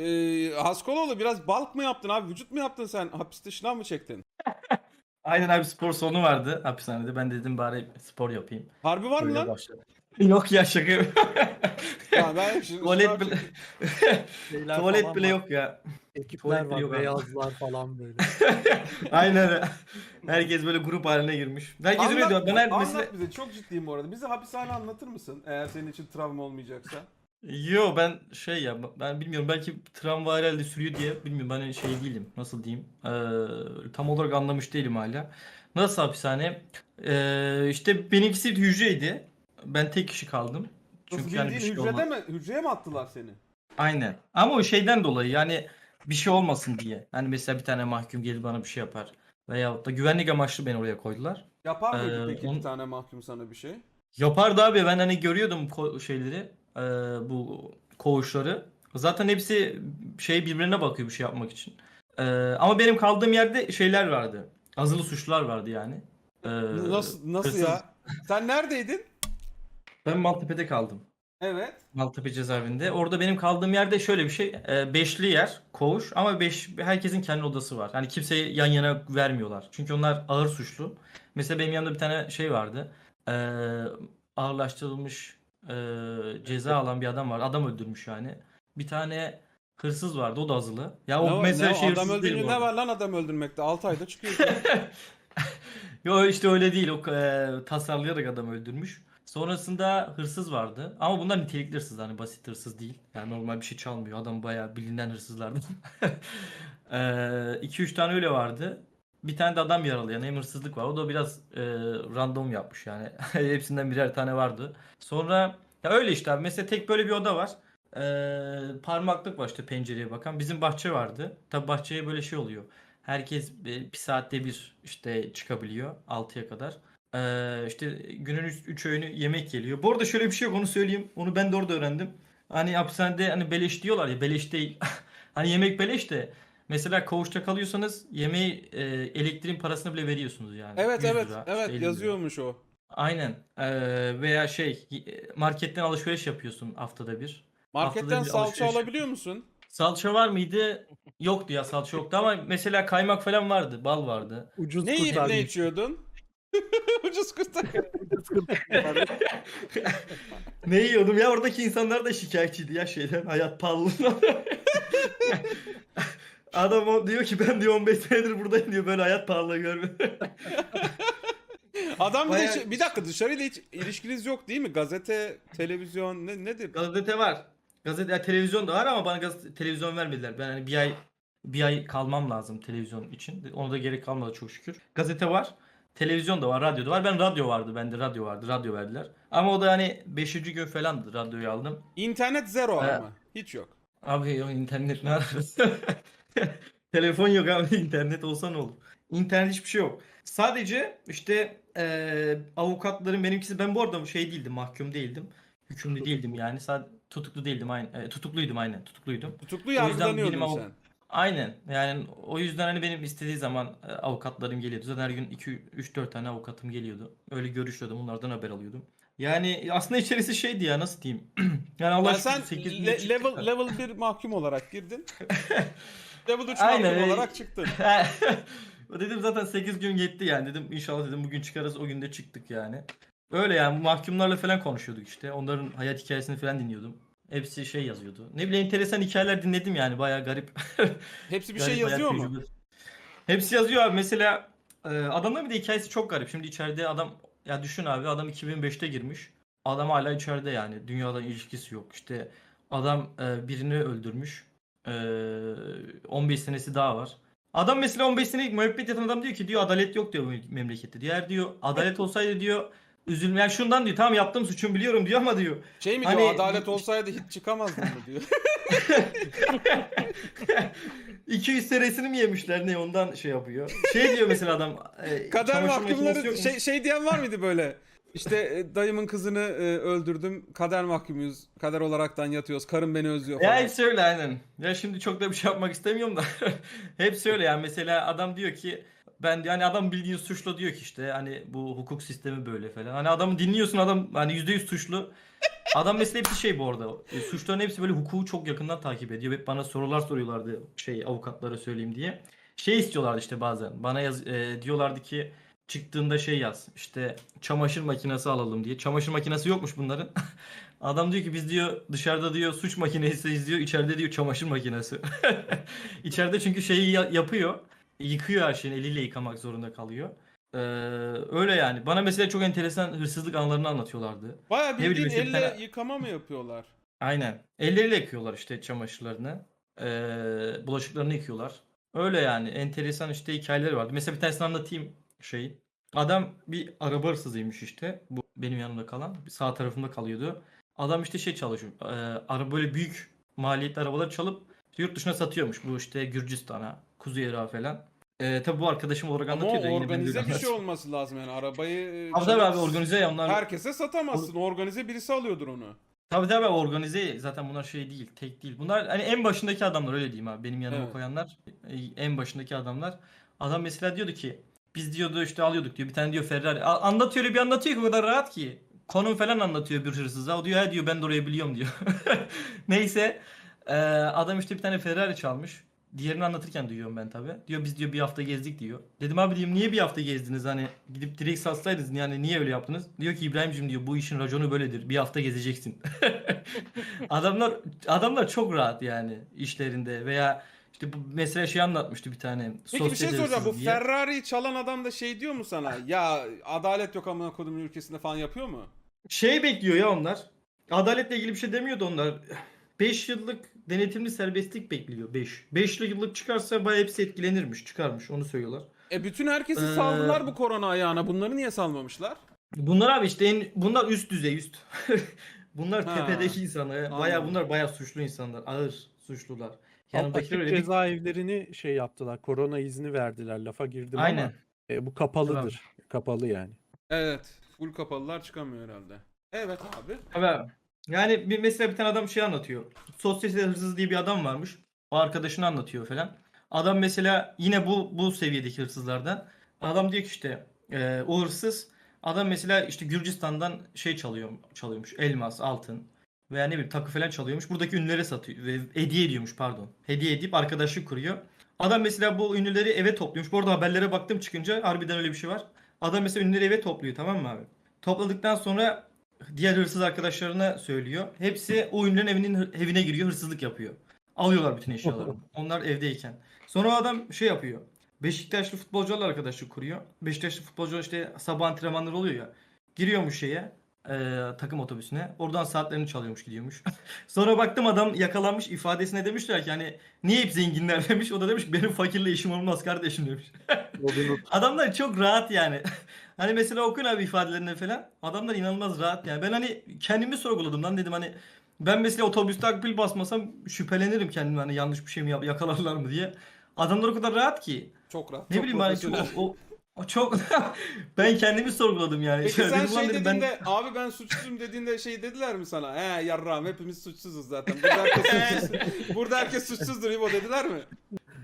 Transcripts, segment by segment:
Ee, Haskoloğlu biraz balk mı yaptın abi? Vücut mu yaptın sen? Hapiste şınav mı çektin? Aynen abi spor salonu vardı hapishanede. Ben dedim bari spor yapayım. Harbi var mı lan? başladım. Yok ya şaka yapıyorum. Ya ben şimdi Tuvalet bile, çektim. Şeyler tuvalet falan bile var. yok ya. Ekipler Tuvalet bile var, yok abi. beyazlar falan böyle. Aynen. Herkes böyle grup haline girmiş. Herkes öyle Anlat, diyor. Ben her anlat mesela... bize çok ciddiyim bu arada. Bize hapishane anlatır mısın? Eğer senin için travma olmayacaksa. Yo ben şey ya ben bilmiyorum belki travma herhalde sürüyor diye bilmiyorum ben şey değilim nasıl diyeyim Ee, tam olarak anlamış değilim hala. Nasıl hapishane? Ee, işte benimkisi hücreydi. Ben tek kişi kaldım. Nasıl Çünkü yani bir bildiğin şey hücrede mi? Hücreye mi attılar seni? Aynen. Ama o şeyden dolayı yani bir şey olmasın diye. Hani mesela bir tane mahkum gelir bana bir şey yapar. Veyahut da güvenlik amaçlı beni oraya koydular. Yapar mıydı Ee, peki on- bir tane mahkum sana bir şey? Yapardı abi ben hani görüyordum ko- şeyleri e, bu koğuşları. Zaten hepsi şey birbirine bakıyor bir şey yapmak için. E, ama benim kaldığım yerde şeyler vardı. Azılı suçlular vardı yani. E, Nasıl nasıl hırsız. ya? Sen neredeydin? Ben Maltepe'de kaldım. Evet. Maltepe cezaevinde. Orada benim kaldığım yerde şöyle bir şey. e, beşli yer, koğuş ama beş, herkesin kendi odası var. Hani kimseye yan yana vermiyorlar. Çünkü onlar ağır suçlu. Mesela benim yanımda bir tane şey vardı. E, ağırlaştırılmış e, ceza alan bir adam var. Adam öldürmüş yani. Bir tane hırsız vardı. O da azılı. Ya o ne, mesela ne, şey adam bu ne var lan adam öldürmekte? 6 ayda çıkıyorsun. Yo işte öyle değil. O e, tasarlayarak adam öldürmüş. Sonrasında hırsız vardı. Ama bunlar nitelikli hırsız hani basit hırsız değil. Yani normal bir şey çalmıyor. Adam bayağı bilinen hırsızlardan. 2-3 tane öyle vardı. Bir tane de adam yaralayan hem hırsızlık var. O da biraz e, random yapmış yani. Hepsinden birer tane vardı. Sonra ya öyle işte abi. Mesela tek böyle bir oda var. E, parmaklık var işte pencereye bakan. Bizim bahçe vardı. Tabi bahçeye böyle şey oluyor. Herkes bir, bir saatte bir işte çıkabiliyor 6'ya kadar. Ee, işte günün 3 öğünü yemek geliyor. Bu arada şöyle bir şey yok onu söyleyeyim. Onu ben de orada öğrendim. Hani hapishanede hani beleş diyorlar ya beleş değil. hani yemek beleş de mesela koğuşta kalıyorsanız yemeği e, elektriğin parasını bile veriyorsunuz yani. evet 100 evet lira, işte evet 50 lira. yazıyormuş o. Aynen. Ee, veya şey marketten alışveriş yapıyorsun haftada bir. Marketten Haftada bir salça alışveriş- alabiliyor musun? Salça var mıydı? Yoktu ya salça yoktu ama mesela kaymak falan vardı, bal vardı. Ucuz Ne yiyip ne kurtarmış. içiyordun? Ucuz kurtar. Ucuz kurtarmış. Ne yiyordum ya oradaki insanlar da şikayetçiydi ya şeyden hayat pahalılığından. Adam o diyor ki ben diyor 15 senedir buradayım diyor böyle hayat pahalılığı görmedim. Adam bir de Bayağı- şey- bir dakika dışarıyla hiç ilişkiniz yok değil mi? Gazete, televizyon ne nedir? Gazete var. Gazete ya, televizyon da var ama bana gazete, televizyon vermediler. Ben hani bir ay bir ay kalmam lazım televizyon için. Ona da gerek kalmadı çok şükür. Gazete var. Televizyon da var, radyo da var. Ben radyo vardı, bende radyo vardı, radyo verdiler. Ama o da hani 5. gün falandı radyoyu aldım. İnternet zero He. ama. Hiç yok. Abi o internet ne ararız? Telefon yok abi internet olsa ne olur? İnternet hiçbir şey yok. Sadece işte eee, avukatların benimkisi ben bu arada şey değildim mahkum değildim. Hükümlü değildim yani. Sadece tutuklu değildim aynen. tutukluydum aynen tutukluydum. Tutuklu O yüzden yargılanıyordun benim av- sen. Aynen yani o yüzden hani benim istediği zaman e, avukatlarım geliyordu. Zaten her gün 2-3-4 tane avukatım geliyordu. Öyle görüşüyordum onlardan haber alıyordum. Yani aslında içerisi şeydi ya nasıl diyeyim. yani Allah Ya şükür sen 8 gün le- level level 1 mahkum olarak girdin. level 3 Aynen, olarak çıktın. dedim zaten 8 gün yetti yani dedim inşallah dedim bugün çıkarız o günde çıktık yani. Öyle yani mahkumlarla falan konuşuyorduk işte. Onların hayat hikayesini falan dinliyordum. Hepsi şey yazıyordu. Ne bileyim enteresan hikayeler dinledim yani bayağı garip. Hepsi bir garip şey yazıyor mu? Hepsi yazıyor abi. Mesela e, adamların bir de hikayesi çok garip. Şimdi içeride adam ya düşün abi adam 2005'te girmiş. Adam hala içeride yani. Dünyadan ilişkisi yok. İşte adam e, birini öldürmüş. E, 15 senesi daha var. Adam mesela 15 senelik müebbet yatan adam diyor ki diyor adalet yok diyor bu memlekette. Diğer diyor adalet olsaydı diyor üzülme. Yani şundan diyor tamam yaptığım suçum biliyorum diyor ama diyor Şey mi Hani- diyor adalet olsaydı hiç çıkamazdın mı diyor. 200 senesini mi yemişler ne ondan şey yapıyor. Şey diyor mesela adam. E, Kader çamaşır makinesi mahkumları yok mu? şey, şey diyen var mıydı böyle? İşte e, dayımın kızını e, öldürdüm. Kader mahkumuyuz. Kader olaraktan yatıyoruz. Karım beni özlüyor Ya falan. hepsi öyle aynen. Ya şimdi çok da bir şey yapmak istemiyorum da. hepsi öyle yani mesela adam diyor ki ben yani adam bildiğin suçlu diyor ki işte hani bu hukuk sistemi böyle falan. Hani adamı dinliyorsun adam hani %100 suçlu. Adam mesela hepsi şey bu arada. E, suçların hepsi böyle hukuku çok yakından takip ediyor. Hep bana sorular soruyorlardı şey avukatlara söyleyeyim diye. Şey istiyorlardı işte bazen. Bana yaz, e, diyorlardı ki çıktığında şey yaz. İşte çamaşır makinesi alalım diye. Çamaşır makinesi yokmuş bunların. Adam diyor ki biz diyor dışarıda diyor suç makinesi izliyor. içeride diyor çamaşır makinesi. İçeride çünkü şeyi ya- yapıyor. Yıkıyor her şeyini eliyle yıkamak zorunda kalıyor. Ee, öyle yani. Bana mesela çok enteresan hırsızlık anlarını anlatıyorlardı. Baya bildiğin bileyim işte bir elle tane- yıkama mı yapıyorlar? Aynen. Elleriyle yıkıyorlar işte çamaşırlarını. Ee, bulaşıklarını yıkıyorlar. Öyle yani. Enteresan işte hikayeleri vardı. Mesela bir tanesini anlatayım şeyi. Adam bir araba hırsızıymış işte. Bu benim yanımda kalan. Sağ tarafımda kalıyordu. Adam işte şey çalışıyor. Ee, araba böyle büyük maliyetli arabaları çalıp yurt dışına satıyormuş. Bu işte Gürcistan'a, Kuzey Irak'a falan. Ee, tabii bu arkadaşım olarak Ama anlatıyor da yine organize bir şey olması lazım yani arabayı e, Tabii tabii abi organize ya onlar. herkese satamazsın. Organize birisi alıyordur onu. Tabii tabii abi, organize zaten bunlar şey değil, tek değil. Bunlar hani en başındaki adamlar öyle diyeyim abi. Benim yanıma Evet. koyanlar e, en başındaki adamlar. Adam mesela diyordu ki biz diyordu işte alıyorduk diyor. Bir tane diyor Ferrari. A- Anlatıyor bir anlatıyor ki o kadar rahat ki. Konum falan anlatıyor bir hırsıza. O diyor ha diyor ben de orayı biliyorum diyor. Neyse e, adam işte bir tane Ferrari çalmış. Diğerini anlatırken duyuyorum ben tabi. Diyor biz diyor bir hafta gezdik diyor. Dedim abi diyeyim niye bir hafta gezdiniz hani gidip direkt satsaydınız yani niye öyle yaptınız? Diyor ki İbrahim'cim diyor bu işin raconu böyledir. Bir hafta gezeceksin. adamlar adamlar çok rahat yani işlerinde veya işte bu mesela şey anlatmıştı bir tane. Peki bir şey soracağım. Bu diye. Ferrari'yi çalan adam da şey diyor mu sana? Ya adalet yok amına kodumun ülkesinde falan yapıyor mu? Şey bekliyor ya onlar. Adaletle ilgili bir şey demiyordu onlar. 5 yıllık denetimli serbestlik bekliyor 5. 5 yıllık çıkarsa bayağı hepsi etkilenirmiş. Çıkarmış onu söylüyorlar. E bütün herkesi Ee, saldılar bu korona ayağına. Bunları niye salmamışlar? Bunlar abi işte en, bunlar üst düzey üst. bunlar Ha, tepedeki insanlar. Bayağı anladım. bunlar bayağı suçlu insanlar. Ağır suçlular. Açık öyle bir... cezaevlerini şey yaptılar. Korona izni verdiler. Lafa girdim Aynen. ama e, bu kapalıdır. Kapalı yani. Evet. Full kapalılar çıkamıyor herhalde. Evet abi. Abi, yani bir mesela bir tane adam şey anlatıyor. Sosyete hırsız diye bir adam varmış. O arkadaşını anlatıyor falan. Adam mesela yine bu bu seviyedeki hırsızlardan. Adam diyor ki işte e, o hırsız adam mesela işte Gürcistan'dan şey çalıyor çalıyormuş. Elmas, altın veya ne bileyim takı falan çalıyormuş. Buradaki ünlülere satıyor ve hediye ediyormuş pardon. Hediye edip arkadaşlık kuruyor. Adam mesela bu ünlüleri eve topluyormuş. Bu arada haberlere baktım çıkınca harbiden öyle bir şey var. Adam mesela ünlüleri eve topluyor tamam mı abi? Topladıktan sonra diğer hırsız arkadaşlarına söylüyor. Hepsi o ünlünün evinin evine giriyor, hırsızlık yapıyor. Alıyorlar bütün eşyalarını. Onlar evdeyken. Sonra o adam şey yapıyor. Beşiktaşlı futbolcularla arkadaşlık kuruyor. Beşiktaşlı futbolcular işte sabah antrenmanları oluyor ya. Giriyormuş şeye e, takım otobüsüne. Oradan saatlerini çalıyormuş gidiyormuş. Sonra baktım adam yakalanmış ifadesine demişler ki hani niye hep zenginler demiş. O da demiş benim fakirle işim olmaz kardeşim demiş. Adamlar çok rahat yani. hani mesela okuyun abi ifadelerini falan. Adamlar inanılmaz rahat yani. Ben hani kendimi sorguladım lan dedim hani ben mesela otobüste akbil basmasam şüphelenirim kendime hani yanlış bir şey mi yakalarlar mı diye. Adamlar o kadar rahat ki. Çok rahat. Ne çok bileyim hani o, o, o çok ben kendimi sorguladım yani. Peki sen şey dediğinde abi ben suçsuzum dediğinde şey dediler mi sana? He yarrağım hepimiz suçsuzuz zaten. Burada herkes suçsuz. Burada herkes suçsuzdur İbo dediler mi?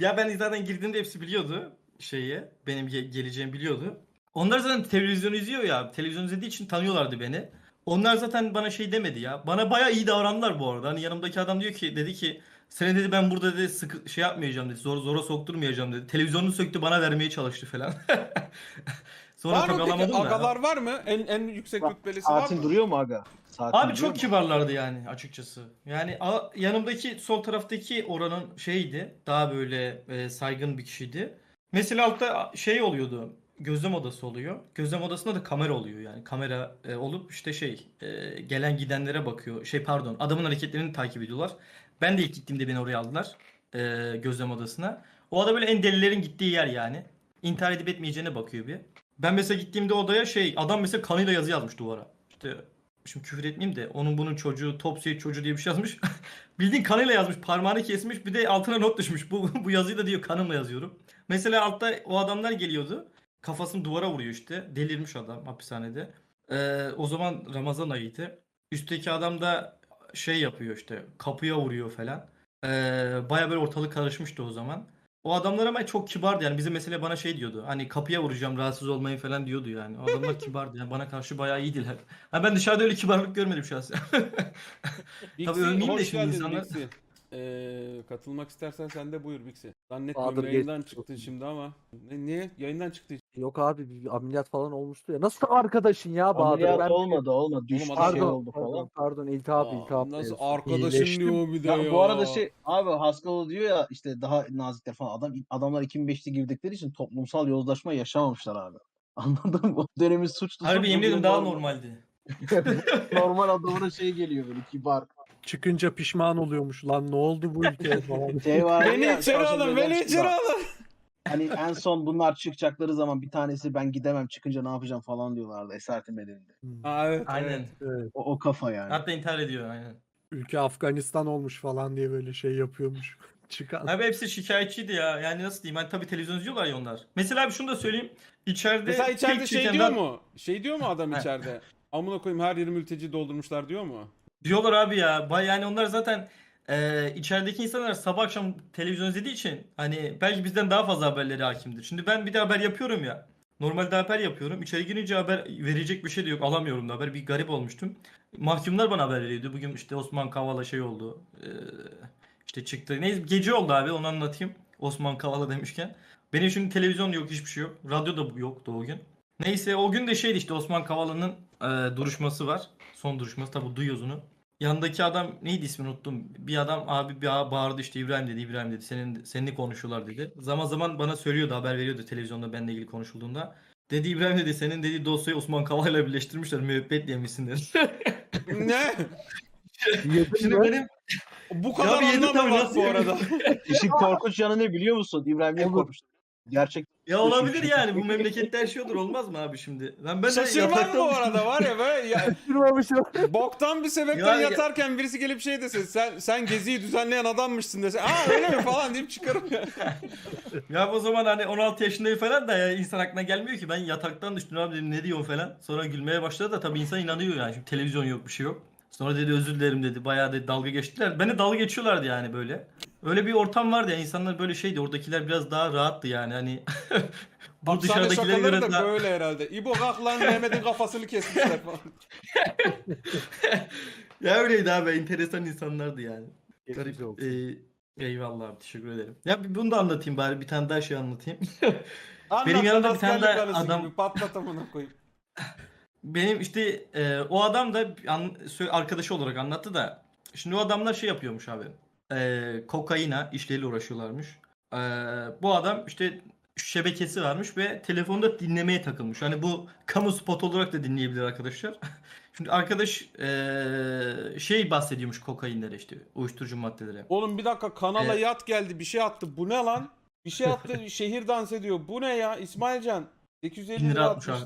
Ya ben zaten girdiğimde hepsi biliyordu şeyi. Benim ge- geleceğimi biliyordu. Onlar zaten televizyon izliyor ya. Televizyon izlediği için tanıyorlardı beni. Onlar zaten bana şey demedi ya. Bana bayağı iyi davrandılar bu arada. Hani yanımdaki adam diyor ki dedi ki seni dedi ben burada dedi sıkı şey yapmayacağım dedi. Zor zora sokturmayacağım dedi. Televizyonunu söktü bana vermeye çalıştı falan. Sonra var mı peki alamadım da. agalar var mı? En en yüksek Bak, rütbelisi var Saatin mı? duruyor mu aga? Saatin Abi duruyor çok mu? kibarlardı yani açıkçası. Yani a- yanımdaki sol taraftaki oranın şeydi. Daha böyle e, saygın bir kişiydi. Mesela altta şey oluyordu. Gözlem odası oluyor. Gözlem odasında da kamera oluyor yani. Kamera e, olup işte şey e, gelen gidenlere bakıyor. Şey pardon adamın hareketlerini takip ediyorlar. Ben de ilk gittiğimde beni oraya aldılar. E, gözlem odasına. O ada böyle en delilerin gittiği yer yani. İntihar edip etmeyeceğine bakıyor bir. Ben mesela gittiğimde odaya şey adam mesela kanıyla yazı yazmış duvara. İşte şimdi küfür etmeyeyim de onun bunun çocuğu Topsy çocuğu diye bir şey yazmış. Bildiğin kanıyla yazmış parmağını kesmiş bir de altına not düşmüş. Bu, bu yazıyı da diyor kanımla yazıyorum. Mesela altta o adamlar geliyordu. Kafasını duvara vuruyor işte. Delirmiş adam hapishanede. Ee, o zaman Ramazan ayıydı. Üstteki adam da şey yapıyor işte kapıya vuruyor falan. Ee, Baya böyle ortalık karışmıştı o zaman. O adamlar ama çok kibardı yani bize mesela bana şey diyordu. Hani kapıya vuracağım rahatsız olmayın falan diyordu yani. O adamlar kibardı yani bana karşı bayağı iyiydiler. Ha ben dışarıda öyle kibarlık görmedim şahsen. Bixi, övmeyeyim de şimdi insanlar- Bixi. Ee, katılmak istersen sen de buyur Bixi. Zannetmiyorum Bahadır yayından geçmiş çıktın şimdi ama. Ne, niye? Yayından çıktı. Yok abi bir ameliyat falan olmuştu ya. Nasıl arkadaşın ya Bahadır? Ameliyat Ben- olmadı olmadı. Düştü adam- şey Pardon, oldu pardon, falan. pardon iltihap Aa, iltihap. Nasıl mevzusu. arkadaşım İyileştim. diyor bir de ya. Ya, bu arada şey abi Haskell diyor ya işte daha nazikler falan. Adam adamlar 2005'te girdikleri için toplumsal yozlaşma yaşamamışlar abi. Anladın mı? O dönemin suçlusu. Harbi yemin ederim bugün daha normal- normaldi. Normal adamına şey geliyor böyle kibar. Çıkınca pişman oluyormuş. Lan ne oldu bu ülkeye falan. Şey var Beni ya, içeri alın, beni içeri alın. Hani en son bunlar çıkacakları zaman bir tanesi ben gidemem çıkınca ne yapacağım falan diyorlardı Esaretin bedeninde. Ha, evet, Aynen. evet. O, o kafa yani. Hatta intihar ediyor aynen. ülke Afganistan olmuş falan diye böyle şey yapıyormuş. Çıkan. Abi hepsi şikayetçiydi ya. Yani nasıl diyeyim? Hani tabii televizyon izliyorlar ya onlar. Mesela abi şunu da söyleyeyim. İçeride Mesela içeride şey diyor ben- mu? Şey diyor mu adam içeride? Amına koyayım her yeri mülteci doldurmuşlar diyor mu? Diyorlar abi ya. Bay yani onlar zaten e, içerideki insanlar sabah akşam televizyon izlediği için hani belki bizden daha fazla haberleri hakimdir. Şimdi ben bir de haber yapıyorum ya. Normalde haber yapıyorum. İçeri girince haber verecek bir şey de yok. Alamıyorum da haber. Bir garip olmuştum. Mahkumlar bana haber veriyordu. Bugün işte Osman Kavala şey oldu. E, işte çıktı. Neyse gece oldu abi onu anlatayım. Osman Kavala demişken. Benim şimdi televizyon yok hiçbir şey yok. Radyo da yoktu o gün. Neyse o gün de şeydi işte Osman Kavala'nın e, duruşması var. Son duruşması tabi duyuyoruz onu. Yanındaki adam neydi ismini unuttum. Bir adam abi bir ağa bağırdı işte İbrahim dedi İbrahim dedi. Senin seninle konuşuyorlar dedi. Zaman zaman bana söylüyordu haber veriyordu televizyonda benimle ilgili konuşulduğunda. Dedi İbrahim dedi senin dedi dosyayı Osman Kavala'yla birleştirmişler müebbet yemişsin dedi. ne? Şimdi benim Bu kadar nasıl bu arada. İşin korkunç yanı ne biliyor musun? İbrahim niye Olur. korkmuştu? Gerçek. Ya olabilir yani bu memlekette her şey olur olmaz mı abi şimdi? Ben, ben de Şaşırmam bu arada var ya böyle ya, Şaşırmamışım. boktan bir sebepten Ya- ya- yatarken birisi gelip şey dese sen sen geziyi düzenleyen adammışsın dese aa öyle mi falan deyip çıkarım ya. Ya o zaman hani 16 yaşındayım falan da ya insan aklına gelmiyor ki ben yataktan düştüm abi dedim ne diyorsun falan. Sonra gülmeye başladı da tabii insan inanıyor yani. Şimdi televizyon yok bir şey yok. Sonra dedi özür dilerim dedi. Bayağı dedi dalga geçtiler. Beni dalga geçiyorlardı yani böyle. Öyle bir ortam vardı ya insanlar böyle şeydi. Oradakiler biraz daha rahattı yani hani. Bu Hapishane dışarıdakilere şakaları göre da daha... böyle herhalde. İbo kalk lan Mehmet'in kafasını kesmişler falan. ya öyleydi abi enteresan insanlardı yani. Garip. Ee, eyvallah abi teşekkür ederim. Ya bunu da anlatayım bari bir tane daha şey anlatayım. Anlat Benim yanımda bir tane askerlik daha anısı adam- gibi, Patlat amına koyayım. Benim işte e, o adam da an- sö- arkadaşı olarak anlattı da şimdi o adamlar şey yapıyormuş abi. E, kokaina işleriyle uğraşıyorlarmış. E, bu adam işte şebekesi varmış ve telefonda dinlemeye takılmış. Hani bu kamu spot olarak da dinleyebilir arkadaşlar. Şimdi arkadaş e, şey bahsediyormuş kokainlere işte uyuşturucu maddelere. Oğlum bir dakika kanala Evet. yat geldi bir şey attı. Bu ne lan? Bir şey attı şehir dans ediyor. Bu ne ya İsmailcan? 850 Bin lira atmış.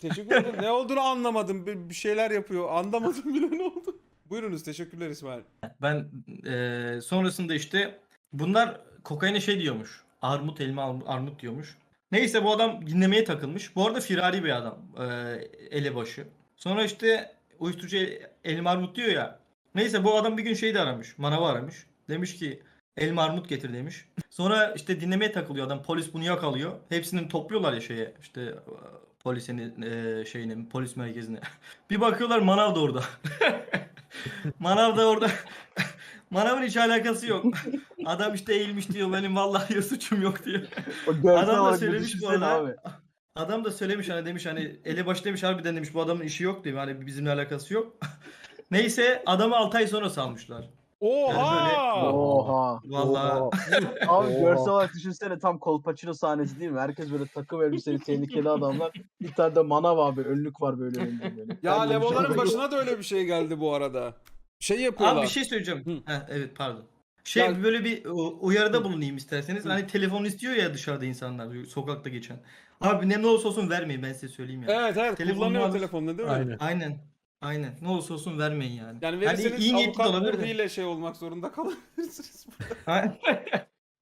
Teşekkür ederim. ne olduğunu anlamadım. Bir şeyler yapıyor. Anlamadım bile ne oldu. Buyurunuz teşekkürler İsmail. Ben e, sonrasında işte bunlar kokaine şey diyormuş. Armut elma arm- armut diyormuş. Neyse bu adam dinlemeye takılmış. Bu arada firari bir adam. E, elebaşı. Sonra işte uyuşturucu el- elma armut diyor ya. Neyse bu adam bir gün şeyi de aramış. Manavı aramış. Demiş ki elma armut getir demiş. Sonra işte dinlemeye takılıyor adam. Polis bunu yakalıyor. Hepsini topluyorlar ya şeye. işte e, polisin e, şeyine, polis merkezine. bir bakıyorlar manav da orada. manav da orada. Manavın hiç alakası yok. Adam işte eğilmiş diyor benim vallahi diyor, suçum yok diyor. Adam da söylemiş bu arada. abi. Adam da söylemiş hani demiş hani elebaşı demiş harbiden demiş bu adamın işi yok demiş hani bizimle alakası yok. Neyse adamı 6 ay sonra salmışlar. Oha! Oha. Vallahi. Abi Oha. görsel olarak düşünsene tam Kolpaçino sahnesi değil mi? Herkes böyle takım elbiseli tehlikeli adamlar. Bir tane de manav abi önlük var böyle önünde böyle. Ya Ben de bir şey Levoların başına da öyle bir şey geldi bu arada. Şey yapıyorlar. Abi bir şey söyleyeceğim. Hı. Heh, evet pardon. Şey Ya- böyle bir u- uyarıda bulunayım isterseniz. Hani telefon istiyor ya dışarıda insanlar sokakta geçen. Abi ne ne olursa olsun vermeyin ben size söyleyeyim yani. Evet evet Telefonunu kullanıyor alır. telefonunu değil mi? Aynen. Aynen. Aynen. Ne olursa olsun vermeyin yani. Yani verirseniz iyi niyetli de avukat olabilir de. burhiyle şey olmak zorunda kalabilirsiniz. Ha?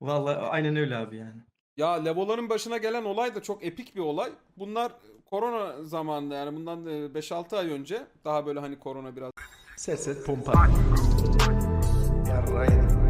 Vallahi aynen öyle abi yani. Ya Levoların başına gelen olay da çok epik bir olay. Bunlar korona zamanında yani bundan e, 5-6 ay önce daha böyle hani korona biraz Ses et pompa. Yarrayın.